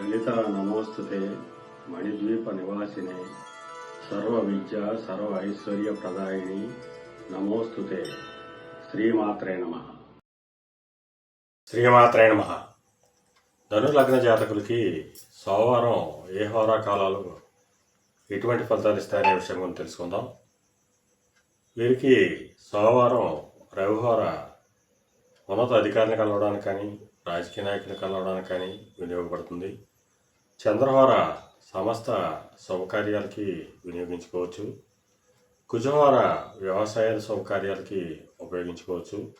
లలిత నమోస్తుతే మణిద్వీప నివాసినే సర్వ విద్య సర్వ ఐశ్వర్య ప్రదాయిని నమోస్తుతే శ్రీమాత్రే నమ. శ్రీమాత్రే నమ. ధనుర్లగ్న జాతకులకి సోమవారం ఏ హోరా కాలాలు ఎటువంటి ఫలితాలు ఇస్తాయనే విషయం గురించి తెలుసుకుందాం. వీరికి సోమవారం రవిహోర ఉన్నత అధికారిని కలవడానికి కానీ రాజకీయ నాయకుని కలవడానికి కానీ వినియోగపడుతుంది. చంద్రహోర సమస్త శుభకార్యాలకి వినియోగించుకోవచ్చు. కుజహోర వ్యవసాయ శుభకార్యాలకి ఉపయోగించుకోవచ్చు.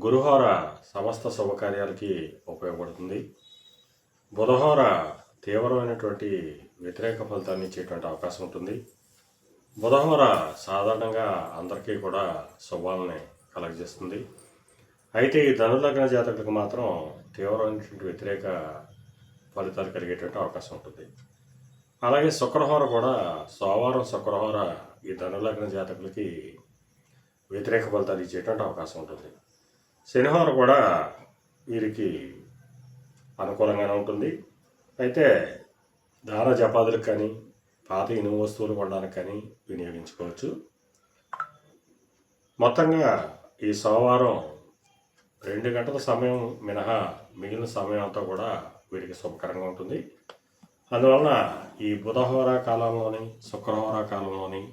గురుహోర సమస్త శుభకార్యాలకి ఉపయోగపడుతుంది. బుధహోర తీవ్రమైనటువంటి వ్యతిరేక ఫలితాన్ని ఇచ్చేటువంటి అవకాశం ఉంటుంది. బుధహోర సాధారణంగా అందరికీ కూడా శుభాలని కలగజేస్తుంది. అయితే ఈ ధనులగ్న జాతకులకు మాత్రం తీవ్రమైనటువంటి వ్యతిరేక ఫలితాలు కలిగేటువంటి అవకాశం ఉంటుంది. అలాగే శుక్రహోర కూడా సోమవారం శుక్రహోర ఈ ధనులగ్న జాతకులకి వ్యతిరేక ఫలితాలు ఇచ్చేటువంటి అవకాశం ఉంటుంది. శనివారం కూడా వీరికి అనుకూలంగానే ఉంటుంది. అయితే దాన జపాదులకు కానీ పాత ఇనుము వస్తువులు కొనడానికి కానీ వినియోగించుకోవచ్చు. మొత్తంగా ఈ సోమవారం రెండు గంటల సమయం మినహా మిగిలిన సమయం అంతా కూడా వీరికి శుభకరంగా ఉంటుంది. అందువలన ఈ బుధహోర కాలంలోని శుక్రహోర కాలంలోని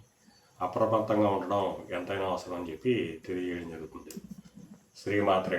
అప్రమత్తంగా ఉండడం ఎంతైనా అవసరం అని చెప్పి తెలియజేయడం జరుగుతుంది. శ్రీమాత్రే